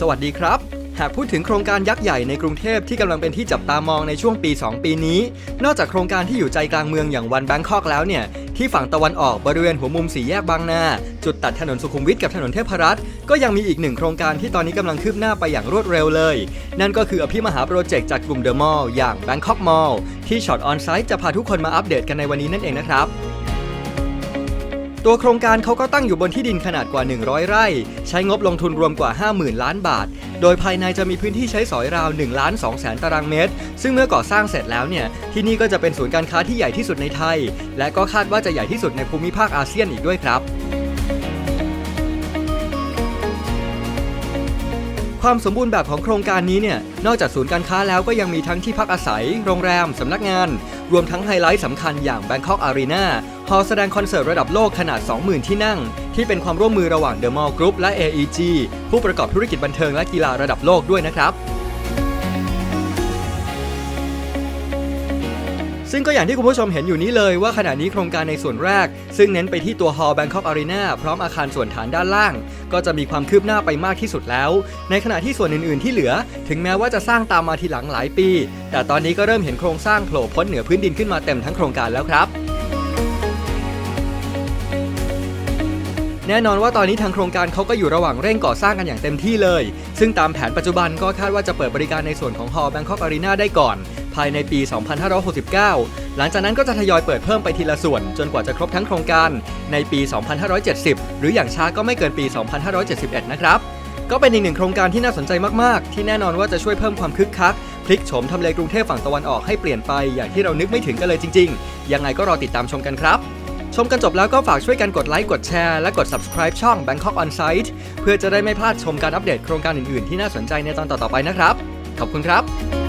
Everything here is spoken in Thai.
สวัสดีครับ หากพูดถึงโครงการยักษ์ใหญ่ในกรุงเทพที่กำลังเป็นที่จับตามองในช่วงปี 2 ปีนี้ นอกจากโครงการที่อยู่ใจกลางเมืองอย่างวันแบงคอกแล้วเนี่ย ที่ฝั่งตะวันออกบริเวณหัวมุมสี่แยกบางนา จุดตัดถนนสุขุมวิทกับถนนเทพรัตน์ก็ยังมีอีกหนึ่งโครงการที่ตอนนี้กำลังคืบหน้าไปอย่างรวดเร็วเลย นั่นก็คืออภิมหาโปรเจกต์จากกลุ่มเดอะมอลล์อย่าง Bangkok Mall ที่ช็อตออนไซต์จะพาทุกคนมาอัปเดตกันในวันนี้นั่นเองนะครับ ตัวโครงการเขาก็ตั้งอยู่บนที่ดินขนาดกว่า 100 ไร่ ใช้งบลงทุนรวมกว่า 50,000 ล้านบาท โดยภายในจะมีพื้นที่ใช้สอยราว1ล้าน2แสนตารางเมตร ซึ่งเมื่อก่อสร้างเสร็จแล้วเนี่ย ที่นี่ก็จะเป็นศูนย์การค้าที่ใหญ่ที่สุดในไทย และก็คาดว่าจะใหญ่ที่สุดในภูมิภาคอาเซียนอีกด้วยครับ ความสมบูรณ์แบบของโครงการนี้เนี่ย นอกจากศูนย์การค้าแล้วก็ยังมีทั้งที่พักอาศัย โรงแรม สำนักงาน รวมทั้งไฮไลท์สำคัญอย่าง Bangkok Arena ฮอลแสดงคอนเสิร์ตระดับโลกขนาด 20,000 ที่นั่ง ที่เป็นความร่วมมือระหว่าง The Mall Group และ AEG ผู้ประกอบธุรกิจบันเทิงและกีฬาระดับโลกด้วยนะครับ ซึ่งก็อย่างที่คุณผู้ชมเห็นอยู่นี้เลยว่าขณะนี้โครงการในส่วนแรก ซึ่งเน้นไปที่ตัวฮอลล์ Bangkok Arena พร้อมอาคารส่วนฐานด้านล่าง ก็จะมีความคืบหน้าไปมากที่สุดแล้ว ในขณะที่ส่วนอื่นๆ ที่เหลือ ถึงแม้ว่าจะสร้างตามมาทีหลังหลายปี แต่ตอนนี้ก็เริ่มเห็นโครงสร้างโผล่พ้นเหนือพื้นดินขึ้นมาเต็มทั้งโครงการแล้วครับแน่นอนว่าตอนนี้ทางโครงการเขาก็อยู่ระหว่างเร่งก่อสร้างกันอย่างเต็มที่เลย ซึ่งตามแผนปัจจุบันก็คาดว่าจะเปิดบริการในส่วนของฮอลล์ Bangkok Arena ได้ก่อน ภายในปี 2569 หลังจากนั้นก็จะทยอยเปิดเพิ่มไปทีละส่วน จนกว่าจะครบทั้งโครงการในปี 2570 หรืออย่างช้าก็ไม่เกินปี 2571 นะครับ ก็เป็นอีกหนึ่งโครงการที่น่าสนใจมากๆ ที่แน่นอนว่าจะช่วยเพิ่มความคึกคักพลิกโฉมทำเลกรุงเทพฝั่งตะวันออกให้เปลี่ยนไปอย่างที่เรานึกไม่ถึงกันเลยจริง ๆ ยังไงก็รอติดตามชมกันครับชมกันจบแล้วก็ฝากช่วยกันกดไลค์ กดแชร์ และกด subscribe ช่อง Bangkok On Site เพื่อจะได้ไม่พลาดชมการอัปเดตโครงการอื่น ๆ ที่น่าสนใจในตอนต่อ ๆ ไปนะครับ ขอบคุณครับ